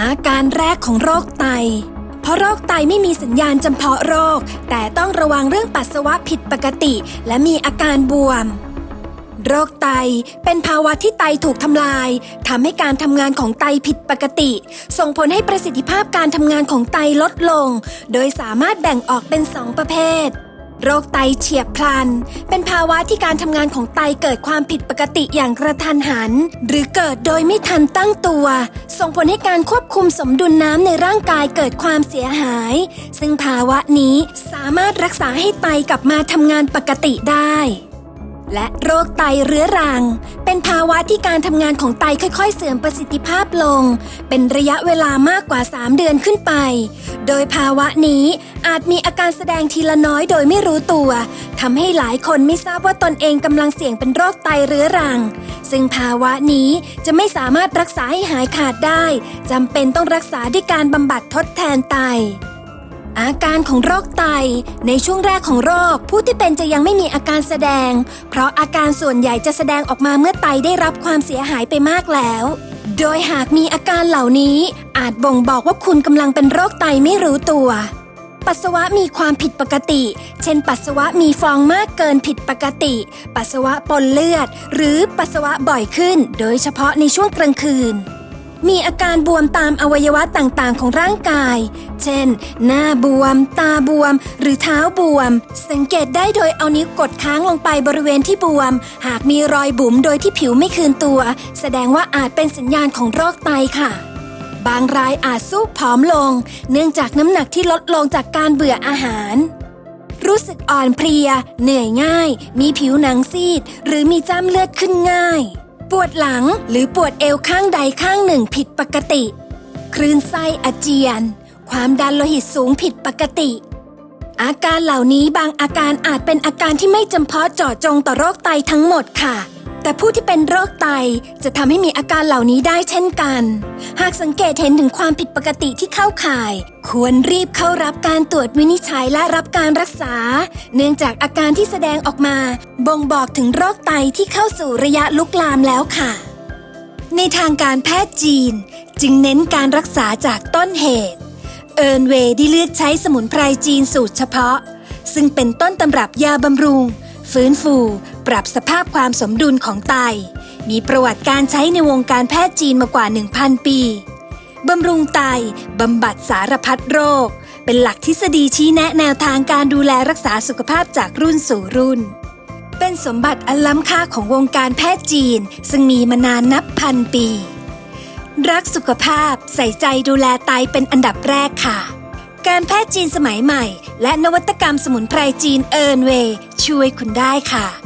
อาการแรกของโรคไต เพราะโรคไตไม่มีสัญญาณจำเพาะโรค แต่ต้องระวังเรื่องปัสสาวะผิดปกติ และมีอาการบวม โรคไตเป็นภาวะที่ไตถูกทำลายทำให้การทำงานของไตผิดปกติ ส่งผลให้ประสิทธิภาพการทำงานของไตลดลง โดยสามารถแบ่งออกเป็นสองประเภท โรคไตเฉียบพลัน เป็นภาวะที่การทำงานของไตเกิดความผิดปกติอย่างกระทันหัน หรือเกิดโดยไม่ทันตั้งตัว ส่งผลให้การควบคุมสมดุลน้ำในร่างกายเกิดความเสียหาย ซึ่งภาวะนี้สามารถรักษาให้ไตกลับมาทำงานปกติได้ และโรคไตเรื้อรัง เป็นภาวะที่การทำงานของไตค่อยๆ เสื่อมประสิทธิภาพลง เป็นระยะเวลามากกว่า 3 เดือนขึ้นไป โดยภาวะนี้อาจมีอาการแสดงทีละน้อยโดยไม่รู้ตัวทำให้หลายคนไม่ทราบว่าตนเองกำลังเสี่ยงเป็นโรคไตเรื้อรัง ซึ่งภาวะนี้จะไม่สามารถรักษาให้หายขาดได้จำเป็นต้องรักษาด้วยการบำบัดทดแทนไต อาการของโรคไต ในช่วงแรกของโรค ผู้ที่เป็นจะยังไม่มีอาการแสดง เพราะอาการส่วนใหญ่จะแสดงออกมาเมื่อไตได้รับความเสียหายไปมากแล้ว โดยหากมีอาการเหล่านี้ อาจบ่งบอกว่าคุณกำลังเป็นโรคไตไม่รู้ตัว ปัสสาวะมีความผิดปกติ เช่น ปัสสาวะมีฟองมากเกินผิดปกติ ปัสสาวะปนเลือด หรือปัสสาวะบ่อยขึ้น โดยเฉพาะในช่วงกลางคืน มีอาการบวมตามอวัยวะต่างๆ ของร่างกาย เช่น หน้าบวม ตาบวม หรือเท้าบวม สังเกตได้โดยเอานิ้วกดค้างลงไปบริเวณที่บวม หากมีรอยบุ๋มโดยที่ผิวไม่คืนตัว แสดงว่าอาจเป็นสัญญาณของโรคไตค่ะบางรายอาจสู้ผอมลง เนื่องจากน้ำหนักที่ลดลงจากการเบื่ออาหาร รู้สึกอ่อนเพลีย เหนื่อยง่าย มีผิวหนังซีด หรือมีจ้ำเลือดขึ้นง่าย ปวดหลังหรือปวดเอวข้างใดข้างหนึ่งผิดปกติ คลื่นไส้อาเจียน ความดันโลหิตสูงผิดปกติ อาการเหล่านี้บางอาการอาจเป็นอาการที่ไม่จำเพาะเจาะจงต่อโรคไตทั้งหมดค่ะ แต่ผู้ที่เป็นโรคไตจะทำให้มีอาการเหล่านี้ได้เช่นกัน หากสังเกตเห็นถึงความผิดปกติที่เข้าข่าย ควรรีบเข้ารับการตรวจวินิจฉัยและรับการรักษา เนื่องจากอาการที่แสดงออกมา บ่งบอกถึงโรคไตที่เข้าสู่ระยะลุกลามแล้วค่ะ ในทางการแพทย์จีน จึงเน้นการรักษาจากต้นเหตุ เอิร์นเวย์ได้เลือกใช้สมุนไพรจีนสูตรเฉพาะ ซึ่งเป็นต้นตำรับยาบำรุง ฟื้นฟู ปรับสภาพความสมดุลของไต มีประวัติการใช้ในวงการแพทย์จีนมากว่า 1,000 ปีบำรุงไตบำบัดสารพัดโรค เป็นหลักทฤษฎีชี้แนะแนวทางการดูแลรักษาสุขภาพจากรุ่นสู่รุ่น เป็นสมบัติอันล้ำค่าของวงการแพทย์จีน ซึ่งมีมานานนับพันปี รักสุขภาพใส่ใจดูแลไตเป็นอันดับแรกค่ะ การแพทย์จีนสมัยใหม่ และนวัตกรรมสมุนไพรจีนเอิร์นเวช่วยคุณได้ค่ะ